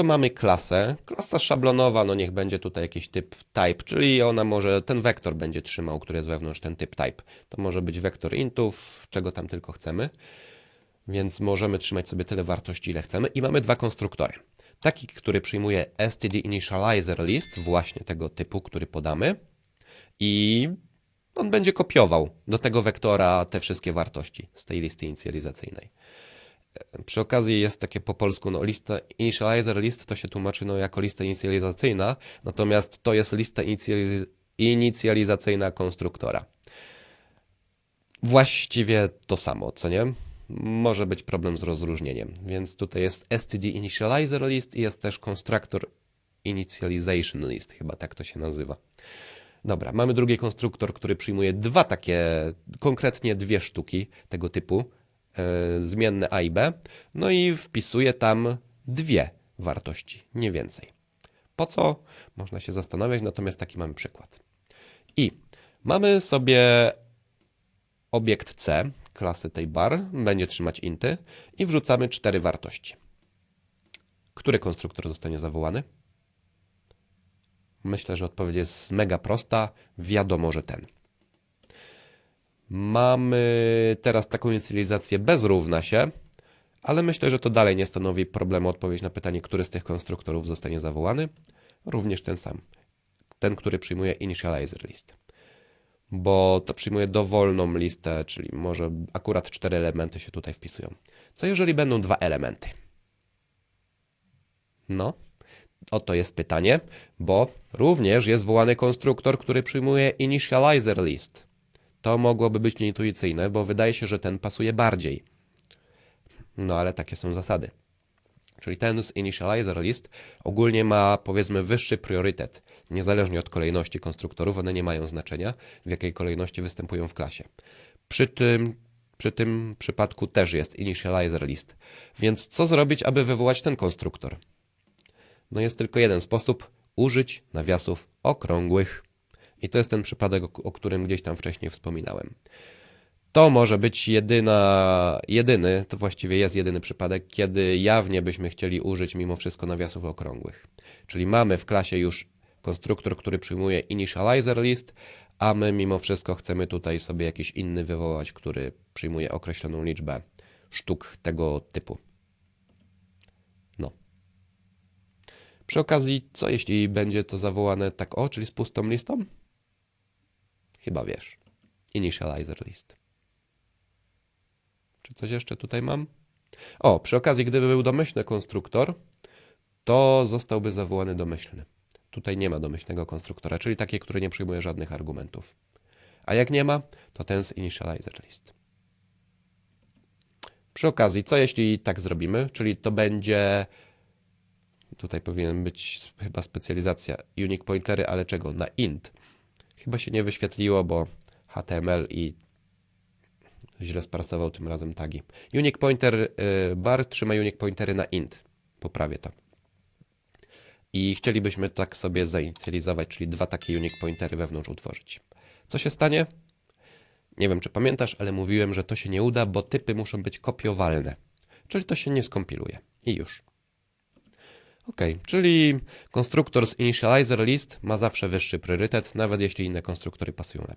to mamy klasę. Klasa szablonowa, no niech będzie tutaj jakiś typ type, czyli ona może, ten wektor będzie trzymał, który jest wewnątrz, ten typ type. To może być wektor intów, czego tam tylko chcemy. Więc możemy trzymać sobie tyle wartości, ile chcemy. I mamy dwa konstruktory. Taki, który przyjmuje std initializer list, właśnie tego typu, który podamy. I on będzie kopiował do tego wektora te wszystkie wartości z tej listy inicjalizacyjnej. Przy okazji jest takie po polsku, no lista initializer list to się tłumaczy no, jako lista inicjalizacyjna, natomiast to jest lista inicjaliz- inicjalizacyjna konstruktora. Właściwie to samo, co nie? Może być problem z rozróżnieniem, więc tutaj jest std initializer list i jest też constructor initialization list, chyba tak to się nazywa. Dobra, mamy drugi konstruktor, który przyjmuje dwa takie, konkretnie dwie sztuki tego typu, zmienne a i b, no i wpisuje tam dwie wartości, nie więcej. Po co? Można się zastanawiać, natomiast taki mamy przykład. I mamy sobie obiekt C, klasy tej bar, będzie trzymać inty i wrzucamy cztery wartości. Który konstruktor zostanie zawołany? Myślę, że odpowiedź jest mega prosta. Wiadomo, że ten. Mamy teraz taką inicjalizację bez równa się, ale myślę, że to dalej nie stanowi problemu odpowiedź na pytanie, który z tych konstruktorów zostanie zawołany. Również ten sam. Ten, który przyjmuje initializer list. Bo to przyjmuje dowolną listę, czyli może akurat cztery elementy się tutaj wpisują. Co jeżeli będą dwa elementy? No, Oto jest pytanie, bo również jest wołany konstruktor, który przyjmuje initializer list. To mogłoby być nieintuicyjne, bo wydaje się, że ten pasuje bardziej. No ale takie są zasady. Czyli ten z initializer list ogólnie ma powiedzmy wyższy priorytet. Niezależnie od kolejności konstruktorów, one nie mają znaczenia, w jakiej kolejności występują w klasie. Przy tym, przy tym przypadku też jest initializer list. Więc co zrobić, aby wywołać ten konstruktor? No jest tylko jeden sposób użyć nawiasów okrągłych. I to jest ten przypadek, o- którym gdzieś tam wcześniej wspominałem. To może być jedyna, jedyny, to właściwie jest jedyny przypadek, kiedy jawnie byśmy chcieli użyć mimo wszystko nawiasów okrągłych. Czyli mamy w klasie już konstruktor, który przyjmuje initializer list, a my mimo wszystko chcemy tutaj sobie jakiś inny wywołać, który przyjmuje określoną liczbę sztuk tego typu. No. Przy okazji, co jeśli będzie to zawołane tak o, czyli z pustą listą? Chyba wiesz. Initializer list. Czy coś jeszcze tutaj mam? O, przy okazji, gdyby był domyślny konstruktor, to zostałby zawołany domyślny. Tutaj nie ma domyślnego konstruktora, czyli taki, który nie przyjmuje żadnych argumentów. A jak nie ma, to ten z initializer list. Przy okazji, co jeśli tak zrobimy? Czyli to będzie Tutaj powinien być chyba specjalizacja unique pointery, ale czego? Na int. Chyba się nie wyświetliło, bo HTML i źle sparsował tym razem tagi. Unique pointer y, bar trzyma unique pointery na int. Poprawię to. I chcielibyśmy tak sobie zainicjalizować, czyli dwa takie unique pointery wewnątrz utworzyć. Co się stanie? Nie wiem, czy pamiętasz, ale mówiłem, że to się nie uda, bo typy muszą być kopiowalne. Czyli to się nie skompiluje. I już. Ok, czyli konstruktor z initializer list ma zawsze wyższy priorytet, nawet jeśli inne konstruktory pasują lepiej.